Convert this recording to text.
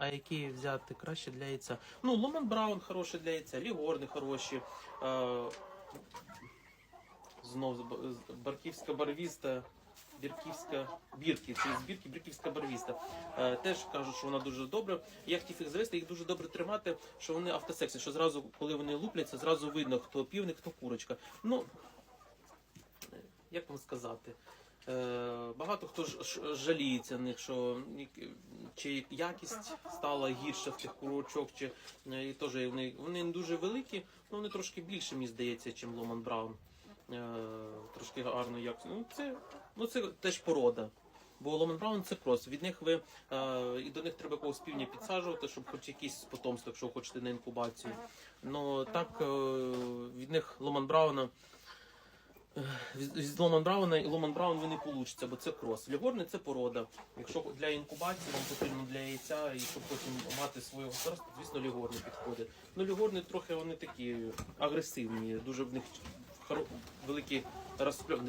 А які взяти краще для яйця? Ну, Ломан Браун хороший для яйця, Лігорни хороші. Е, знов Барківська барвіста. Бірківська бірки, це з бірки, бірківська барвіста. Е, теж кажуть, що вона дуже добра. Я хотів їх завести, їх дуже добре тримати, що вони автосексі, що зразу, коли вони лупляться, зразу видно, хто півник, хто курочка. Ну, як вам сказати? Е, багато хто ж, жаліється на них, що чи якість стала гірша в тих курочок, чи е, і теж вони, вони не дуже великі, але вони трошки більше, мені здається, ніж Ломан Браун. Е, трошки гарно як. Ну, це, ну, це теж порода. Бо Ломан Браун це крос. Від них ви е, і до них треба когось півня підсаджувати, щоб хоч якісь потомство, якщо хочете на інкубацію. Ну так е, від них Ломан Брауна. Від Ломан Брауна і Ломан Браун ви не получиться, бо це крос. Лігорни це порода. Якщо для інкубації вам потрібно для яйця і щоб потім мати своє господарство, звісно, лігорни підходить. Ну, лігорни трохи вони такі агресивні, дуже в них великі розпльони.